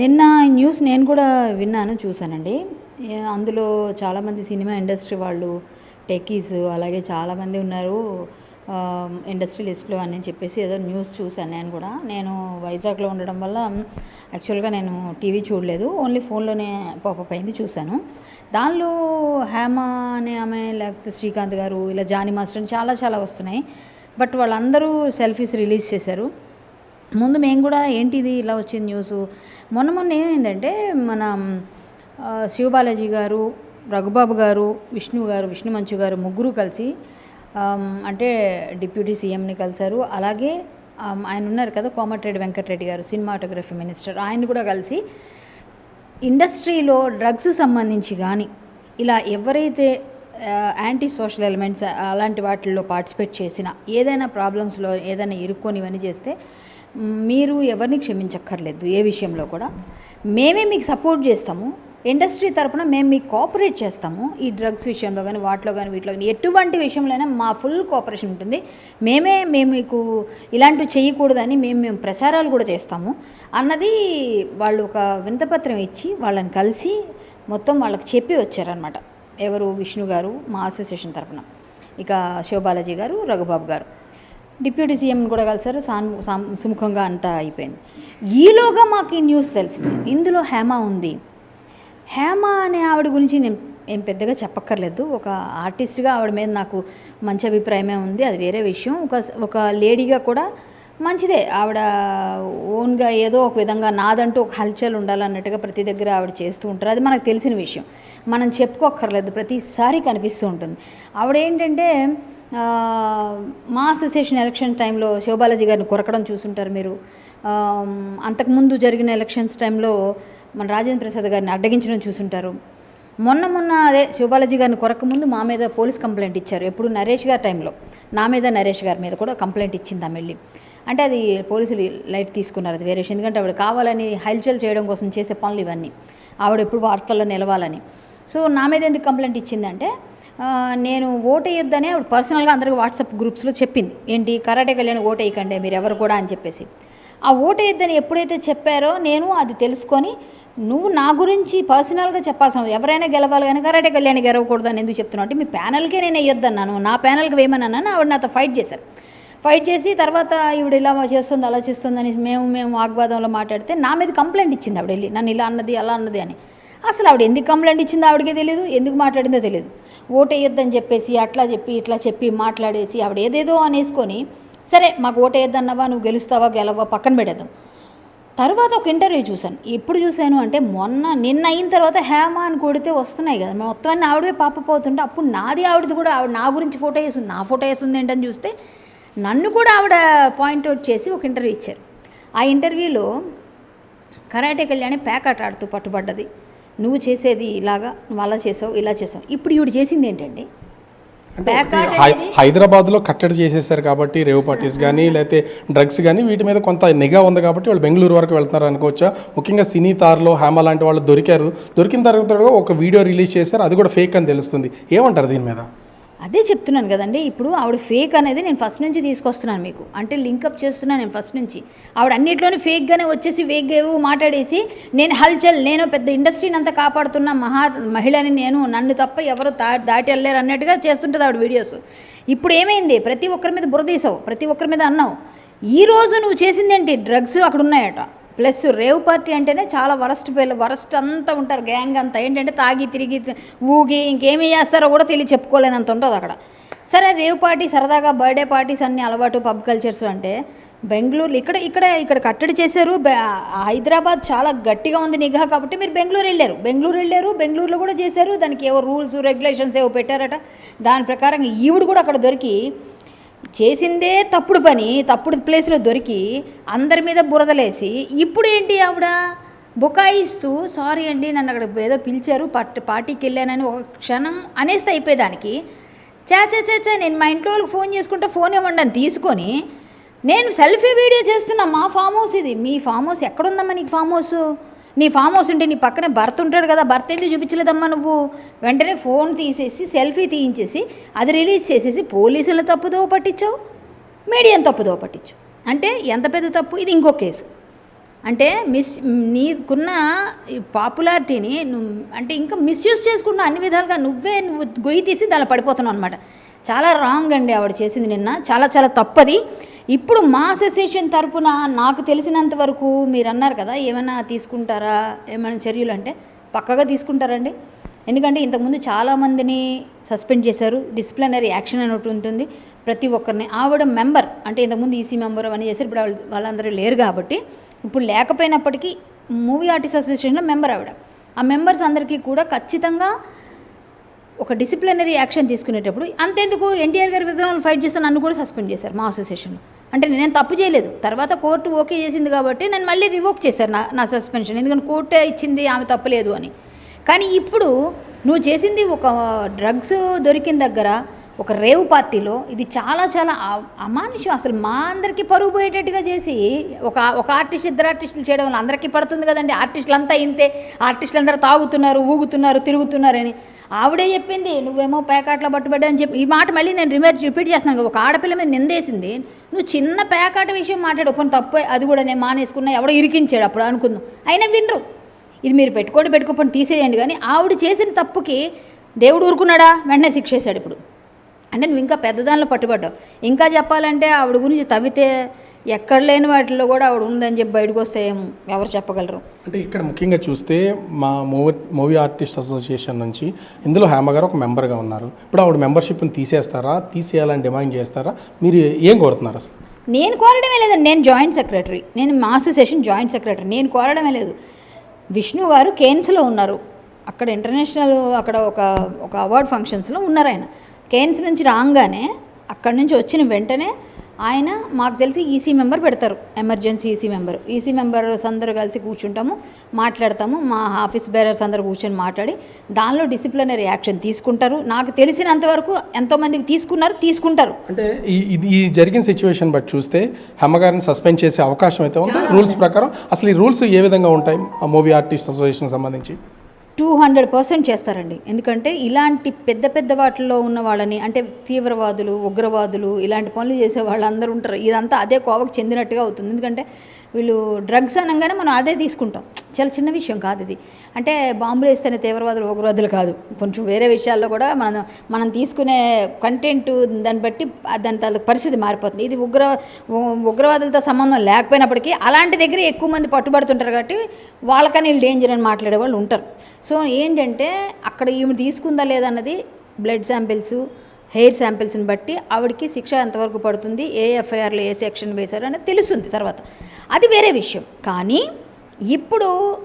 నిన్న న్యూస్ నేను కూడా విన్నాను చూశానండి. అందులో చాలామంది సినిమా ఇండస్ట్రీ వాళ్ళు టెకీస్ అలాగే చాలామంది ఉన్నారు ఇండస్ట్రీ లిస్ట్లో అని చెప్పేసి ఏదో న్యూస్ చూశాను నేను కూడా. నేను వైజాగ్లో ఉండడం వల్ల యాక్చువల్గా నేను టీవీ చూడలేదు ఓన్లీ ఫోన్లోనే పాపప్ అయింది చూశాను. దానిలో హేమ అనే ఆమె లేకపోతే శ్రీకాంత్ గారు ఇలా జానీ మాస్టర్ అని చాలా చాలా వస్తున్నాయి. బట్ వాళ్ళందరూ సెల్ఫీస్ రిలీజ్ చేశారు. ముందు మేము కూడా ఏంటిది ఇలా వచ్చింది న్యూస్ మొన్న మొన్న ఏమైందంటే మన శివబాలాజీ గారు రఘుబాబు గారు విష్ణు గారు విష్ణు మంచు గారు ముగ్గురు కలిసి అంటే డిప్యూటీ సీఎంని కలిశారు. అలాగే ఆయన ఉన్నారు కదా కోమటిరెడ్డి వెంకటరెడ్డి గారు సినిమాటోగ్రఫీ మినిస్టర్. ఆయన కూడా కలిసి ఇండస్ట్రీలో డ్రగ్స్ సంబంధించి కానీ ఇలా ఎవరైతే యాంటీ సోషల్ ఎలిమెంట్స్ అలాంటి వాటిల్లో పార్టిసిపేట్ చేసిన ఏదైనా ప్రాబ్లమ్స్లో ఏదైనా ఇరుక్కొని ఇవన్నీ చేస్తే మీరు ఎవరిని క్షమించక్కర్లేదు ఏ విషయంలో కూడా. మేమే మీకు సపోర్ట్ చేస్తాము. ఇండస్ట్రీ తరపున మేము మీకు కోఆపరేట్ చేస్తాము. ఈ డ్రగ్స్ విషయంలో కానీ వాటిలో కానీ వీటిలో కానీ ఎటువంటి విషయంలోనే మా ఫుల్ కోఆపరేషన్ ఉంటుంది. మేమే మేము మీకు ఇలాంటివి చేయకూడదని మేము మేము ప్రచారాలు కూడా చేస్తాము. అన్నది వాళ్ళు ఒక వినతపత్రం ఇచ్చి వాళ్ళని కలిసి మొత్తం వాళ్ళకి చెప్పి వచ్చారనమాట ఎవరు? విష్ణు గారు మా అసోసియేషన్ తరపున. ఇక శివబాలాజీ గారు రఘుబాబు గారు. డిప్యూటీ సీఎం కూడా కలిసారు సాన్ సుముఖంగా అంతా అయిపోయింది. ఈలోగా మాకు ఈ న్యూస్ తెలిసింది. ఇందులో హేమ ఉంది. హేమ అనే ఆవిడ గురించి నేను ఏం పెద్దగా చెప్పక్కర్లేదు. ఒక ఆర్టిస్ట్గా ఆవిడ మీద నాకు మంచి అభిప్రాయమే ఉంది. అది వేరే విషయం. ఒక ఒక లేడీగా కూడా మంచిదే. ఆవిడ ఓన్గా ఏదో ఒక విధంగా నాదంటూ ఒక హల్చల్ ఉండాలన్నట్టుగా ప్రతి దగ్గర ఆవిడ చేస్తూ ఉంటారు. అది మనకు తెలిసిన విషయం. మనం చెప్పుకోక్కర్లేదు. ప్రతిసారి కనిపిస్తూ ఉంటుంది. ఆవిడ ఏంటంటే మా అసోసియేషన్ ఎలక్షన్ టైంలో శివబాలాజీ గారిని కొరకడం చూసుంటారు మీరు. అంతకుముందు జరిగిన ఎలక్షన్స్ టైంలో మన రాజేంద్ర ప్రసాద్ గారిని అడ్డగించడం చూసుంటారు. మొన్న మొన్న అదే శివబాలాజీ గారిని కొరక ముందు మా మీద పోలీస్ కంప్లైంట్ ఇచ్చారు. ఎప్పుడు నరేష్ గారి టైంలో నా మీద నరేష్ గారి మీద కూడా కంప్లైంట్ ఇచ్చింది ఆమె వెళ్ళి. అంటే అది పోలీసులు లైట్ తీసుకున్నారు అది వేరే ఎందుకంటే ఆవిడ కావాలని హల్చల్ చేయడం కోసం చేసే పనులు ఇవన్నీ. ఆవిడ ఎప్పుడు వార్తల్లో నిలవాలని. సో నా మీద ఎందుకు కంప్లైంట్ ఇచ్చిందంటే నేను ఓటు వేయొద్దని ఆవిడ పర్సనల్గా అందరికీ వాట్సాప్ గ్రూప్స్లో చెప్పింది. ఏంటి? కరాటే కళ్యాణ్ ఓటు వేయకండి మీరు ఎవరు కూడా అని చెప్పేసి. ఆ ఓటు వేయొద్దని ఎప్పుడైతే చెప్పారో నేను అది తెలుసుకొని నువ్వు నా గురించి పర్సనల్గా చెప్పాల్సిన ఎవరైనా గెలవాలి కానీ కరాటే కళ్యాణ్ గెలవకూడదు అని ఎందుకు చెప్తున్నావు? అంటే మీ ప్యానల్కే నేను వేయొద్దన్నాను నా ప్యానల్కి వేయమన్నాను? ఆవిడ నాతో ఫైట్ చేశారు. ఫైట్ చేసి తర్వాత ఈవిడ ఇలా చేస్తుంది అలా చేస్తుందని మేము మేము వాగ్వాదంలో మాట్లాడితే నా మీద కంప్లైంట్ ఇచ్చింది ఆవిడ వెళ్ళి. నన్ను ఇలా అన్నది అలా అన్నది అని. అసలు ఆవిడ ఎందుకు కంప్లైంట్ ఇచ్చిందో ఆవిడకే తెలియదు ఎందుకు మాట్లాడిందో తెలియదు ఓటేయొద్దని చెప్పేసి అట్లా చెప్పి ఇట్లా చెప్పి మాట్లాడేసి ఆవిడ ఏదేదో అనేసుకొని సరే మాకు ఓటు నువ్వు గెలుస్తావా గెలవా పక్కన పెడదాం తర్వాత ఒక ఇంటర్వ్యూ చూశాను. ఎప్పుడు చూశాను అంటే మొన్న నిన్న అయిన తర్వాత హేమ అని కొడితే వస్తున్నాయి కదా. మొత్తం అన్ని ఆవిడే పాప పోతుంటే అప్పుడు నాది ఆవిడది కూడా ఆవిడ నా గురించి ఫోటో వేసింది. నా ఫోటో వేసింది ఏంటని చూస్తే నన్ను కూడా ఆవిడ పాయింట్అవుట్ చేసి ఒక ఇంటర్వ్యూ ఇచ్చారు. ఆ ఇంటర్వ్యూలో కరాటే కళ్యాణి ప్యాకాట్ ఆడుతూ పట్టుబడ్డది. నువ్వు చేసేది ఇలాగా నువ్వు అలా చేసావు ఇలా చేసావు. ఇప్పుడు ఈవిడ చేసింది ఏంటండి? హైదరాబాద్లో కట్టడి చేసేసారు కాబట్టి రేవ్ పార్టీస్ కానీ లేకపోతే డ్రగ్స్ కానీ వీటి మీద కొంత నిఘా ఉంది కాబట్టి వాళ్ళు బెంగళూరు వరకు వెళ్తున్నారు అనుకోవచ్చా? ముఖ్యంగా సినీ తారలో హేమ లాంటి వాళ్ళు దొరికారు. దొరికిన తర్వాత ఒక వీడియో రిలీజ్ చేశారు. అది కూడా ఫేక్ అని తెలుస్తుంది. ఏమంటారు దీని మీద? అదే చెప్తున్నాను కదండి. ఇప్పుడు ఆవిడ ఫేక్ అనేది నేను ఫస్ట్ నుంచి తీసుకొస్తున్నాను మీకు. అంటే లింకప్ చేస్తున్నాను నేను ఫస్ట్ నుంచి. ఆవిడ అన్నిట్లోనే ఫేక్గానే వచ్చేసి ఫేక్గా ఏవో మాట్లాడేసి నేను హల్చల్ నేను పెద్ద ఇండస్ట్రీని అంతా కాపాడుతున్న మహా మహిళని నేను నన్ను తప్ప ఎవరు దా దాటి వెళ్ళలేరు అన్నట్టుగా చేస్తుంటుంది ఆవిడ వీడియోస్ ఇప్పుడు ఏమైంది? ప్రతి ఒక్కరి మీద బురదీసావు ప్రతి ఒక్కరి మీద అన్నావు. ఈ రోజు నువ్వు చేసిందేంటి? డ్రగ్స్ అక్కడ ఉన్నాయట. ప్లస్ రేవ్ పార్టీ అంటేనే చాలా వరస్ట్ పిల్ల వరస్ట్ అంతా ఉంటారు గ్యాంగ్ అంతా. ఏంటంటే తాగి తిరిగి ఊగి ఇంకేమి చేస్తారో కూడా తెలియ చెప్పుకోలేనంత ఉంటుంది అక్కడ. సరే రేవ్ పార్టీ సరదాగా బర్త్డే పార్టీస్ అన్ని అలవాటు పబ్ కల్చర్స్ అంటే బెంగళూరు ఇక్కడ ఇక్కడ ఇక్కడ కట్టడి చేశారు. హైదరాబాద్ చాలా గట్టిగా ఉంది నిఘా కాబట్టి మీరు బెంగళూరు వెళ్ళారు. బెంగళూరు వెళ్ళారు బెంగళూరులో కూడా చేశారు. దానికి ఏవో రూల్స్ రెగ్యులేషన్స్ ఏవో పెట్టారట. దాని ప్రకారం ఈవిడ కూడా అక్కడ దొరికి చేసిందే తప్పుడు పని తప్పుడు ప్లేస్లో దొరికి అందరి మీద బురదలేసి ఇప్పుడు ఏంటి ఆవిడ? బుకాయిస్తూ సారీ అండి నన్ను అక్కడ ఏదో పిలిచారు పార్టీ పార్టీకి వెళ్ళానని ఒక క్షణం అనేస్తే అయిపోయేదానికి. చా చా చా చా నేను మా ఇంట్లో వాళ్ళకి ఫోన్ చేసుకుంటే ఫోన్ ఇవ్వండి అని తీసుకొని నేను సెల్ఫీ వీడియో చేస్తున్నా మా ఫామ్ హౌస్ ఇది మీ ఫామ్ హౌస్ ఎక్కడుందమ్మా నీకు ఫామ్ హౌస్? నీ ఫామ్ హౌస్ ఉంటే నీ పక్కనే భర్త ఉంటాడు కదా భర్త ఎందుకు చూపించలేదమ్మా నువ్వు? వెంటనే ఫోన్ తీసేసి సెల్ఫీ తీయించేసి అది రిలీజ్ చేసేసి పోలీసులు తప్పుదో పట్టించావు? మీడియాని తప్పుదో పట్టించావు? అంటే ఎంత పెద్ద తప్పు? ఇది ఇంకో కేసు. అంటే మిస్ నీకున్న పాపులారిటీని నువ్వు అంటే ఇంకా మిస్యూజ్ చేసుకుంటున్నావు అన్ని విధాలుగా నువ్వే నువ్వు గొయ్యి తీసి దానిలో పడిపోతున్నావు అనమాట చాలా రాంగ్ అండి ఆవిడ చేసింది నిన్న. చాలా చాలా తప్పది. ఇప్పుడు మా అసోసియేషన్ తరపున నాకు తెలిసినంత వరకు మీరు అన్నారు కదా ఏమైనా తీసుకుంటారా ఏమైనా చర్యలు అంటే పక్కగా తీసుకుంటారండి. ఎందుకంటే ఇంతకుముందు చాలామందిని సస్పెండ్ చేశారు. డిసిప్లినరీ యాక్షన్ అని ఒకటి ఉంటుంది. ప్రతి ఒక్కరిని. ఆవిడ మెంబర్ అంటే ఇంతకుముందు ఈసీ మెంబర్ అని చేశారు. ఇప్పుడు వాళ్ళు వాళ్ళందరూ లేరు కాబట్టి. ఇప్పుడు లేకపోయినప్పటికీ మూవీ ఆర్టిస్ట్ అసోసియేషన్లో మెంబర్ ఆవిడ. ఆ మెంబర్స్ అందరికీ కూడా ఖచ్చితంగా ఒక డిసిప్లినరీ యాక్షన్ తీసుకునేటప్పుడు అంతెందుకు ఎన్టీఆర్ గారి విగ్రహం ఫైట్ చేస్తే నన్ను కూడా సస్పెండ్ చేశారు మా అసోసియేషన్లో అంటే నేనేం తప్పు చేయలేదు. తర్వాత కోర్టు ఓకే చేసింది కాబట్టి నేను మళ్ళీ రివోక్ చేశారు నా నా సస్పెన్షన్ ఎందుకంటే కోర్టే ఇచ్చింది ఆమె తప్పలేదు అని. కానీ ఇప్పుడు నువ్వు చేసింది ఒక డ్రగ్స్ దొరికిన దగ్గర ఒక రేవ్ పార్టీలో ఇది చాలా చాలా అమానుషం. అసలు మా అందరికీ పరుగు పోయేటట్టుగా చేసి ఒక ఒక ఆర్టిస్ట్ ఇద్దరు ఆర్టిస్టులు చేయడం వల్ల అందరికీ పడుతుంది కదండి. ఆర్టిస్టులు అంతా ఇంతే. ఆర్టిస్టులు అందరూ తాగుతున్నారు ఊగుతున్నారు తిరుగుతున్నారని. ఆవిడే చెప్పింది నువ్వేమో పేకాట్లో పట్టుబడ్డా అని చెప్పి. ఈ మాట మళ్ళీ నేను రిమేట్ రిపీట్ చేస్తున్నాను కదా, ఒక ఆడపిల్ల మీద నిందేసింది. నువ్వు చిన్న పేకాట విషయం మాట్లాడు కొన్ని తప్పే అది కూడా నేను మానేసుకున్నా ఎవడో ఇరికించాడు అప్పుడు అనుకుందాం. అయినా వినరు. ఇది మీరు పెట్టుకోండి పెట్టుకోపని తీసేయండి. కానీ ఆవిడ చేసిన తప్పుకి దేవుడు ఊరుకున్నాడా? వెంటనే శిక్షేశాడు ఇప్పుడు. అంటే నువ్వు ఇంకా పెద్దదానిలో పట్టుబడ్డావు. ఇంకా చెప్పాలంటే ఆవిడ గురించి తవ్వితే ఎక్కడ లేని వాటిల్లో కూడా ఆవిడ ఉందని చెప్పి బయటకు వస్తే ఎవరు చెప్పగలరు. అంటే ఇక్కడ ముఖ్యంగా చూస్తే మా మూవీ మూవీ ఆర్టిస్ట్ అసోసియేషన్ నుంచి ఇందులో హేమ గారు ఒక మెంబర్గా ఉన్నారు. ఇప్పుడు ఆవిడ మెంబర్షిప్ని తీసేస్తారా? తీసేయాలని డిమాండ్ చేస్తారా? మీరు ఏం కోరుతున్నారు అసలు? నేను కోరడమే లేదండి నేను జాయింట్ సెక్రటరీ. నేను మా అసోసియేషన్ జాయింట్ సెక్రటరీ. నేను కోరడమే లేదు. విష్ణు గారు కేన్స్లో ఉన్నారు. అక్కడ ఇంటర్నేషనల్ అక్కడ ఒక ఒక అవార్డ్ ఫంక్షన్స్లో ఉన్నారు ఆయన. కేన్స్ నుంచి రాగానే అక్కడి నుంచి వచ్చిన వెంటనే ఆయన మాకు తెలిసి ఈసీ మెంబర్ పెడతారు. Emergency EC member EC members అందరూ కలిసి కూర్చుంటాము మాట్లాడతాము. మా ఆఫీస్ బేరర్స్ అందరూ కూర్చొని మాట్లాడి దానిలో డిసిప్లినరీ యాక్షన్ తీసుకుంటారు. నాకు తెలిసినంత వరకు ఎంతోమందికి తీసుకున్నారు తీసుకుంటారు. అంటే ఈ ఇది ఈ జరిగిన సిచ్యువేషన్ బట్టి చూస్తే హేమ గారిని సస్పెండ్ చేసే అవకాశం అయితే ఉంది. రూల్స్ ప్రకారం అసలు ఈ రూల్స్ ఏ విధంగా ఉంటాయి? ఆ మూవీ ఆర్టిస్ట్ అసోసియేషన్ సంబంధించి. టూ హండ్రెడ్ పర్సెంట్ చేస్తారండి. ఎందుకంటే ఇలాంటి పెద్ద పెద్ద వాటిల్లో ఉన్న వాళ్ళని అంటే తీవ్రవాదులు ఉగ్రవాదులు ఇలాంటి పనులు చేసే వాళ్ళందరూ ఉంటారు. ఇదంతా అదే కోవకు చెందినట్టుగా అవుతుంది. ఎందుకంటే వీళ్ళు డ్రగ్స్ అనగానే మనం అదే తీసుకుంటాం. చాలా చిన్న విషయం కాదు ఇది. అంటే బాంబులు వేస్తేనే తీవ్రవాదులు ఉగ్రవాదులు కాదు. కొంచెం వేరే విషయాల్లో కూడా మనం మనం తీసుకునే కంటెంట్ దాన్ని బట్టి దాని తాలూకు పరిస్థితి మారిపోతుంది. ఇది ఉగ్ర ఉ- ఉగ్రవాదులతో సంబంధం లేకపోయినప్పటికీ అలాంటి దగ్గర ఎక్కువ మంది పట్టుబడుతుంటారు కాబట్టి వాళ్ళకని వీళ్ళు డేంజర్ అని మాట్లాడే వాళ్ళు ఉంటారు. సో ఏంటంటే అక్కడ ఈమె తీసుకుందా లేదన్నది బ్లడ్ శాంపిల్స్ హెయిర్ శాంపిల్స్ని బట్టి ఆవిడకి శిక్ష ఎంతవరకు పడుతుంది ఏ ఎఫ్ఐఆర్లో ఏ సెక్షన్ వేశారు అనేది తెలుస్తుంది తర్వాత. అది వేరే విషయం. కానీ ఇప్పుడు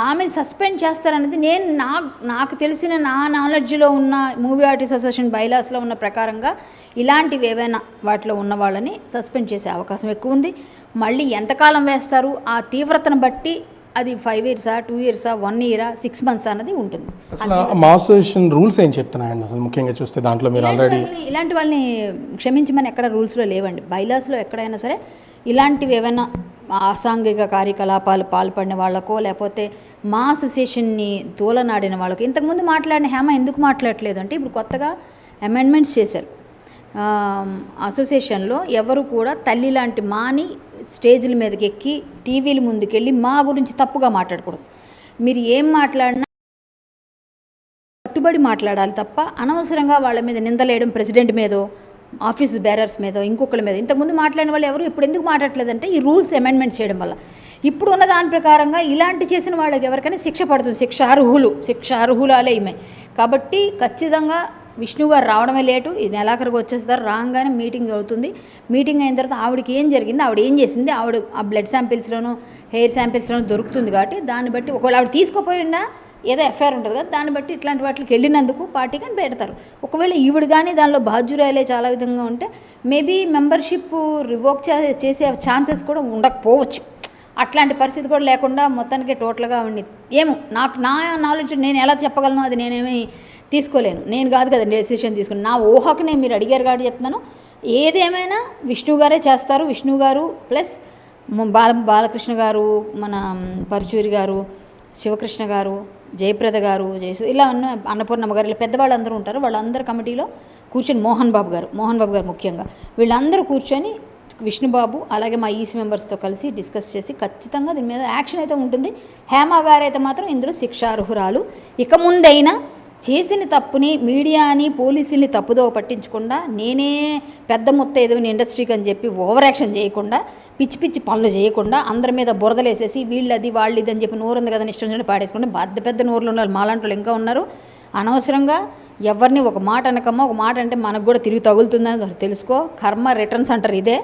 ఆమెను సస్పెండ్ చేస్తారనేది నేను నా నాకు తెలిసిన నా నాలెడ్జ్లో ఉన్న మూవీ ఆర్టిస్ట్ అసోసియేషన్ బైలాస్లో ఉన్న ప్రకారంగా ఇలాంటివి ఏవైనా వాటిలో ఉన్న వాళ్ళని సస్పెండ్ చేసే అవకాశం ఎక్కువ ఉంది. మళ్ళీ ఎంతకాలం వేస్తారు? ఆ తీవ్రతను బట్టి అది ఫైవ్ ఇయర్సా టూ ఇయర్సా వన్ ఇయరా సిక్స్ మంత్స్ అన్నది ఉంటుంది. అసలు మా అసోసియేషన్ రూల్స్ ఏం చెప్తున్నాయండి? అసలు ముఖ్యంగా చూస్తే దాంట్లో మీరు ఆల్రెడీ ఇలాంటి వాళ్ళని- ఇలాంటి వాళ్ళని క్షమించమని ఎక్కడ రూల్స్లో లేవండి. బైలాస్లో ఎక్కడైనా సరే ఇలాంటివి ఏమైనా అసాంఘిక కార్యకలాపాలు పాల్పడిన వాళ్ళకో లేకపోతే మా అసోసియేషన్ని తోలనాడిన వాళ్ళకో. ఇంతకుముందు మాట్లాడిన హేమ ఎందుకు మాట్లాడట్లేదు అంటే ఇప్పుడు కొత్తగా అమెండ్మెంట్స్ చేశారు. అసోసియేషన్లో ఎవరు కూడా తల్లి లాంటి మాని స్టేజ్ల మీదకి ఎక్కి టీవీల ముందుకెళ్ళి మా గురించి తప్పుగా మాట్లాడకూడదు. మీరు ఏం మాట్లాడినా కట్టుబడి మాట్లాడాలి తప్ప అనవసరంగా వాళ్ళ మీద నిందలేయడం ప్రెసిడెంట్ మీదో ఆఫీస్ బేరర్స్ మీద ఇంకొకరి మీద. ఇంతకుముందు మాట్లాడిన వాళ్ళు ఎవరు ఇప్పుడు ఎందుకు మాట్లాడలేదంటే ఈ రూల్స్ అమెండ్మెంట్స్ చేయడం వల్ల. ఇప్పుడు ఉన్న దాని ప్రకారంగా ఇలాంటి చేసిన వాళ్ళకి ఎవరికైనా శిక్ష పడుతుంది. శిక్ష అర్హులు శిక్ష అర్హులాలే ఈమె. కాబట్టి ఖచ్చితంగా విష్ణు గారు రావడమే లేటు. ఈ నెలాఖరికి వచ్చేస్తారు. రాగానే మీటింగ్ అవుతుంది. మీటింగ్ అయిన తర్వాత ఆవిడకి ఏం జరిగింది? ఆవిడ ఏం చేసింది? ఆవిడ ఆ బ్లడ్ శాంపిల్స్లోనూ హెయిర్ శాంపిల్స్లోనూ దొరుకుతుంది కాబట్టి దాన్ని బట్టి ఒకవేళ ఆవిడ తీసుకోపోయినా ఏదో ఎఫ్ఐఆర్ ఉంటుంది కదా దాన్ని బట్టి ఇట్లాంటి వాటికి వెళ్ళినందుకు పార్టీ కానీ పెడతారు ఒకవేళ ఈవిడ కానీ దానిలో బాధ్యురాలే చాలా విధంగా ఉంటే మేబీ మెంబర్షిప్ రివోక్ చేసే ఛాన్సెస్ కూడా ఉండకపోవచ్చు. అట్లాంటి పరిస్థితి కూడా లేకుండా మొత్తానికి టోటల్గా ఉండి ఏమో నాకు నా నాలెడ్జ్ నేను ఎలా చెప్పగలను అది నేనేమి తీసుకోలేను. నేను కాదు కదా డెసిషన్ తీసుకుని నా ఊహకు నేను మీరు అడిగారు కాబట్టి చెప్తున్నాను. ఏదేమైనా విష్ణు గారే చేస్తారు. విష్ణు గారు ప్లస్ బాల బాలకృష్ణ గారు మన పరుచూరి గారు శివకృష్ణ గారు జయప్రద గారు జయసు ఇలా ఉన్న అన్నపూర్ణమ్మ గారు ఇలా పెద్దవాళ్ళందరూ ఉంటారు. వాళ్ళందరూ కమిటీలో కూర్చొని మోహన్ బాబు గారు మోహన్ బాబు గారు ముఖ్యంగా. వీళ్ళందరూ కూర్చొని విష్ణుబాబు అలాగే మా ఈసీ మెంబర్స్తో కలిసి డిస్కస్ చేసి ఖచ్చితంగా దీని మీద యాక్షన్ అయితే ఉంటుంది. హేమ గారు అయితే మాత్రం ఇందులో శిక్షార్హురాలు. ఇక ముందైనా చేసిన తప్పుని మీడియాని పోలీసుల్ని తప్పుదో పట్టించకుండా నేనే పెద్ద మొత్తం ఏదో ఇండస్ట్రీకి అని చెప్పి ఓవర్ యాక్షన్ చేయకుండా పిచ్చి పిచ్చి పనులు చేయకుండా అందరి మీద బురదలేసేసి వీళ్ళది వాళ్ళు ఇది అని చెప్పి నోరు ఉంది కదా ఇష్టం వచ్చినట్టు పాడేసుకుంటే పెద్ద పెద్ద నోరులు ఉన్నారు మాలాంటి ఇంకా ఉన్నారు. అనవసరంగా ఎవరిని ఒక మాట అనకమ్మా ఒక మాట అంటే మనకు కూడా తిరిగి తగులుతుందని తెలుసుకో. కర్మ రిటర్న్స్ అంటారు ఇదే.